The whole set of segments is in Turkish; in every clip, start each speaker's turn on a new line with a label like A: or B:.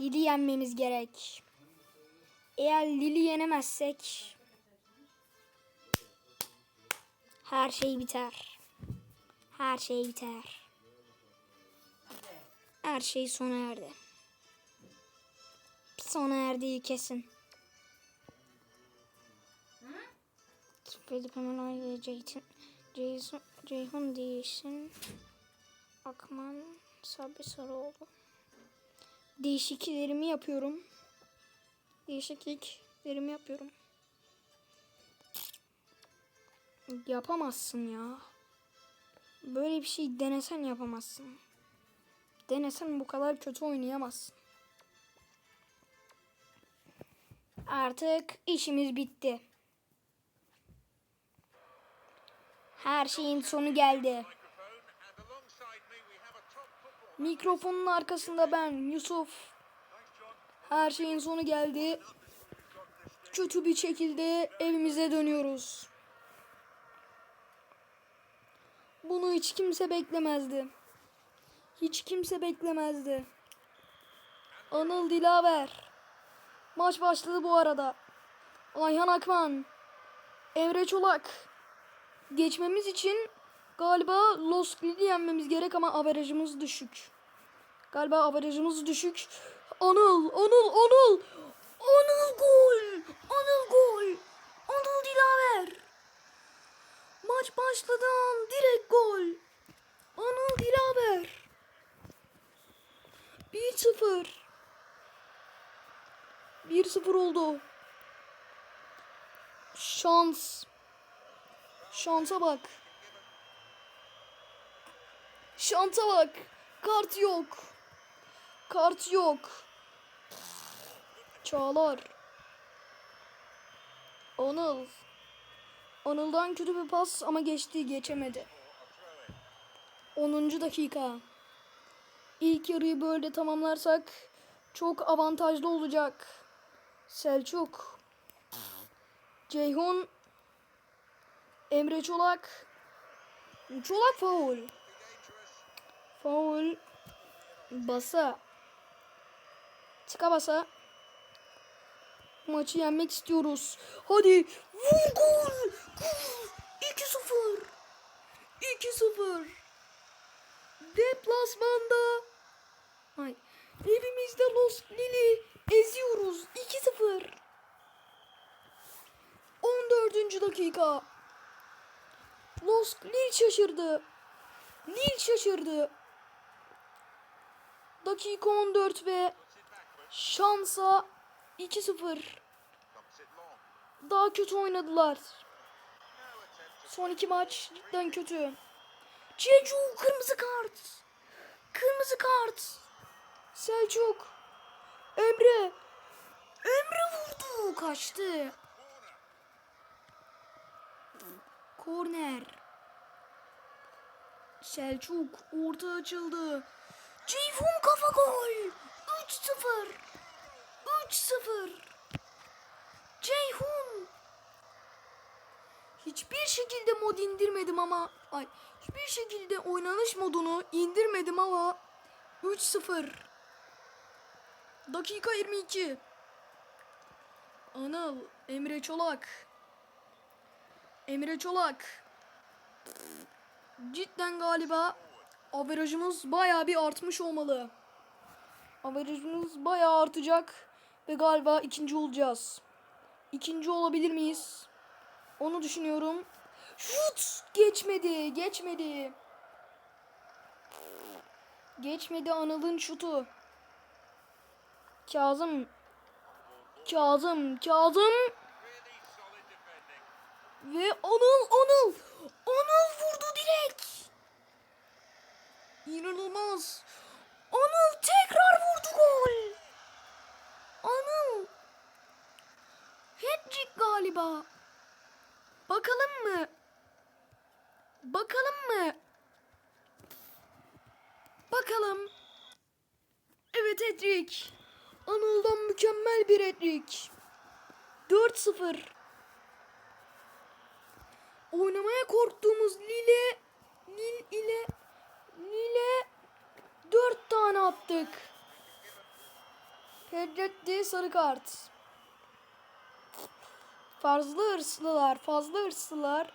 A: Lili yenmemiz gerek. Eğer Lili yenemezsek her şey biter. Her şey biter. Her şey sona erdi. Sona erdiği kesin. Felipe Melo ve Ceyhun, Ceyhun, Ceyhun değişsin. Akman Sabri Sarıoğlu. Değişikliklerimi yapıyorum. Değişikliklerimi yapıyorum. Yapamazsın ya. Böyle bir şey denesen yapamazsın. Denesen bu kadar kötü oynayamazsın. Artık işimiz bitti. Her şeyin sonu geldi. Mikrofonun arkasında ben Yusuf. Her şeyin sonu geldi. Kötü bir şekilde evimize dönüyoruz. Bunu hiç kimse beklemezdi. Hiç kimse beklemezdi. Anıl Dilaver. Maç başladı bu arada. Ayhan Akman. Emre Çolak. Geçmemiz için galiba Lost Lili yenmemiz gerek ama averajımız düşük. Galiba averajımız düşük. Anıl, Anıl, Anıl. Anıl gol. Anıl gol. Anıl Dilaver. Maç başladı an direkt gol. Anıl Dilaver. 1-0. 1-0 oldu. Şans. Şansa bak. Şansa bak. Kart yok. Kart yok. Çağlar. Anıl. Anıl'dan kötü bir pas ama geçti geçemedi. 10. dakika. İlk yarıyı böyle tamamlarsak çok avantajlı olacak. Selçuk. Ceyhun. Emre Çolak. Çolak faul. Faul. Basa. Tıka basa. Maçı yenmek istiyoruz. Hadi. Vur gol. 2-0. 2-0. Deplasmanda. Ay. Evimizde Los Lili eziyoruz. 2-0. 14. dakika. Los Lil şaşırdı. Lil şaşırdı. Dakika 14 ve şansa 2-0. Daha kötü oynadılar. Son iki maç cidden kötü. Cecu kırmızı kart. Kırmızı kart. Selçuk. Emre. Emre vurdu. Kaçtı. Korner. Selçuk orta açıldı. Ceyhun kafa gol. 3-0. 3-0. Ceyhun. Hiçbir şekilde mod indirmedim ama ay hiçbir şekilde oynanış modunu indirmedim ama 3-0. Dakika 22. Anıl Emre Çolak. Emre Çolak. Cidden galiba averajımız bayağı bir artmış olmalı. Averajımız bayağı artacak ve galiba ikinci olacağız. İkinci olabilir miyiz? Onu düşünüyorum. Şut! Geçmedi, geçmedi. Geçmedi Anıl'ın şutu. Kazım. Kazım, Kazım. Ve Anıl, Anıl. Anıl vurdu direkt. İnanılmaz. Anıl tekrar vurdu gol. Anıl. Hat-trick galiba. Bakalım mı? Bakalım mı? Bakalım. Evet hat-trick. Anıl'dan mükemmel bir hat-trick. 4-0. Oynamaya korktuğumuz Lille Lille ile Lille 4 tane attık. Hedretti sarı kart. Fazla hırslılar, fazla hırslılar.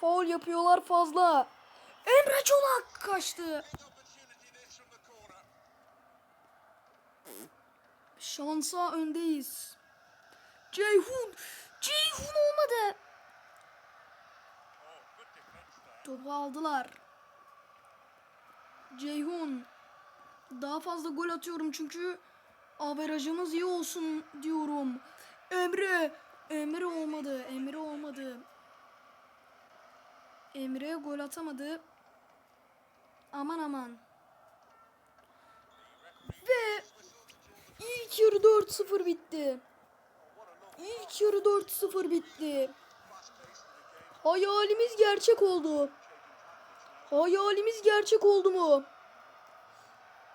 A: Foul yapıyorlar fazla. Emre Çolak kaçtı. Şansa öndeyiz. Ceyhun. Ceyhun olmadı. Topu aldılar. Ceyhun. Daha fazla gol atıyorum çünkü averajımız iyi olsun diyorum. Emre. Emre olmadı. Emre olmadı. Emre gol atamadı. Aman aman. Ve ilk yarı 4-0 bitti. İlk yarı 4-0 bitti. Hayalimiz gerçek oldu. Hayalimiz gerçek oldu mu?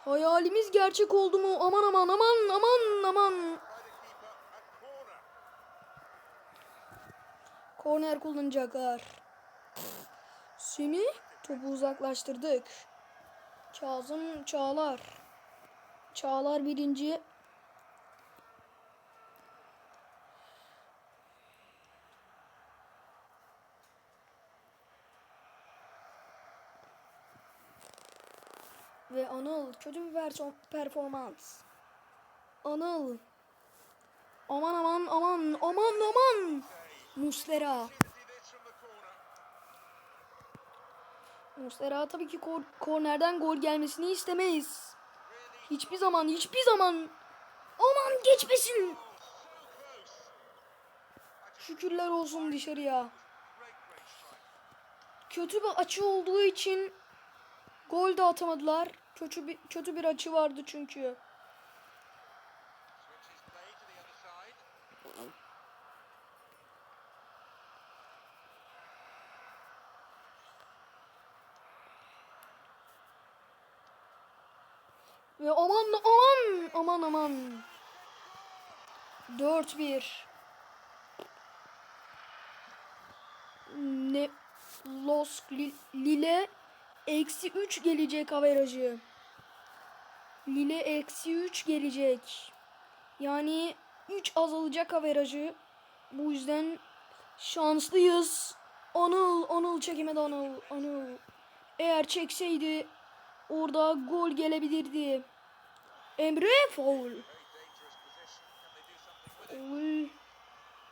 A: Hayalimiz gerçek oldu mu? Aman aman aman aman aman. Korner kullanacaklar. Semih topu uzaklaştırdık. Kazım Çağlar. Çağlar birinci. Anıl kötü bir performans. Anıl. Aman aman aman aman aman. Muslera. Muslera tabii ki kor- kornerden gol gelmesini istemeyiz. Hiçbir zaman hiçbir zaman. Aman geçmesin. Şükürler olsun dışarıya. Kötü bir açı olduğu için gol de atamadılar. Kötü bir kötü bir açı vardı çünkü. Ve aman aman aman aman. 4-1. Ne Los Li- Lille eksi 3 gelecek averajı. Lille eksi 3 gelecek. Yani 3 azalacak averajı. Bu yüzden şanslıyız. Anıl, Anıl çekemedi Anıl, Anıl. Eğer çekseydi orada gol gelebilirdi. Emre foul. Foul.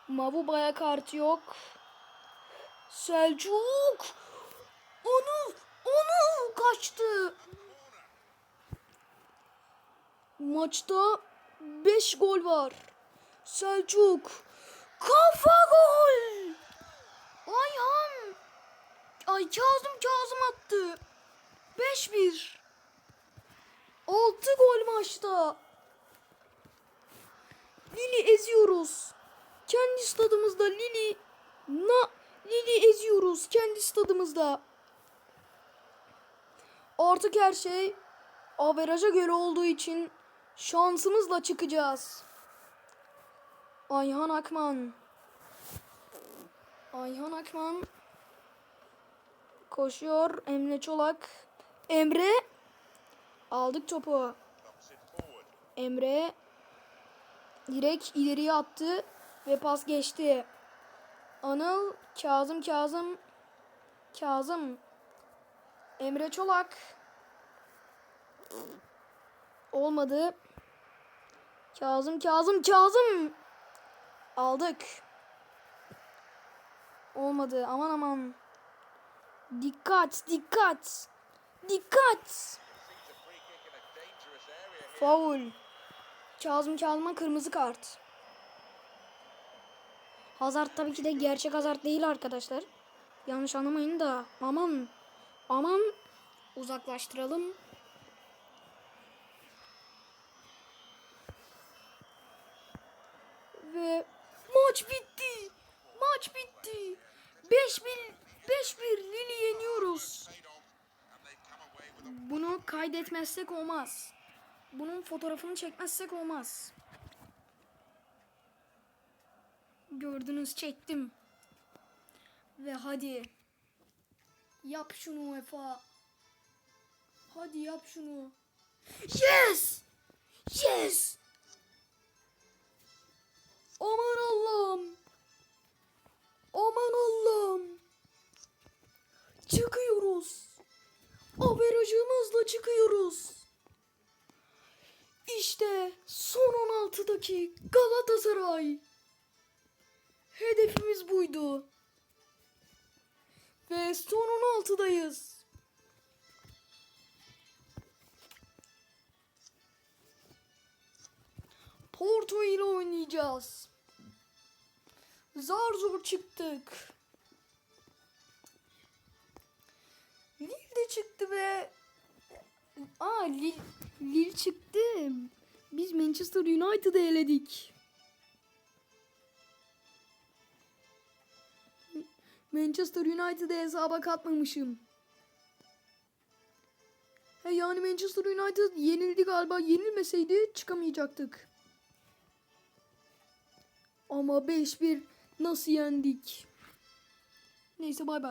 A: Mavuba'ya kart yok. Selçuk. Anıl, Anıl kaçtı. Maçta 5 gol var. Selçuk. Kafa gol. Ayhan. Ay Kazım Kazım attı. 5-1. 6 gol maçta. Lili eziyoruz. Kendi stadımızda Lili na Lili eziyoruz kendi stadımızda. Artık her şey averaja göre olduğu için şansımızla çıkacağız. Ayhan Akman. Ayhan Akman koşuyor. Emre Çolak. Emre aldık topu. Emre direkt ileriye attı ve pas geçti. Anıl Kazım Kazım Kazım Emre Çolak olmadı. Kazım Kazım Kazım aldık. Olmadı. Aman aman. Dikkat, dikkat. Dikkat. Foul. Kazım Kazım'a kırmızı kart. Hazard tabii ki de gerçek Hazard değil arkadaşlar. Yanlış anlamayın da. Aman. Aman. Uzaklaştıralım. Ve maç bitti. Maç bitti. 5-1 5-1 Lili yeniyoruz. Bunu kaydetmezsek olmaz. Bunun fotoğrafını çekmezsek olmaz. Gördünüz çektim. Ve hadi. Yap şunu Efa. Hadi yap şunu. Yes! Yes! Aman Allah'ım. Aman Allah'ım. Çıkıyoruz. Averajımızla çıkıyoruz. İşte son 16'daki Galatasaray. Hedefimiz buydu. Ve son 16'dayız. Porto ile oynayacağız. Zar zor çıktık. Lille de çıktı ve Aa Lille, Lille çıktı. Biz Manchester United'ı eledik. Manchester United'ı hesaba katmamışım. He yani Manchester United yenildi galiba. Yenilmeseydi çıkamayacaktık. Ama 5-1 nasıl yendik? Neyse bay bay.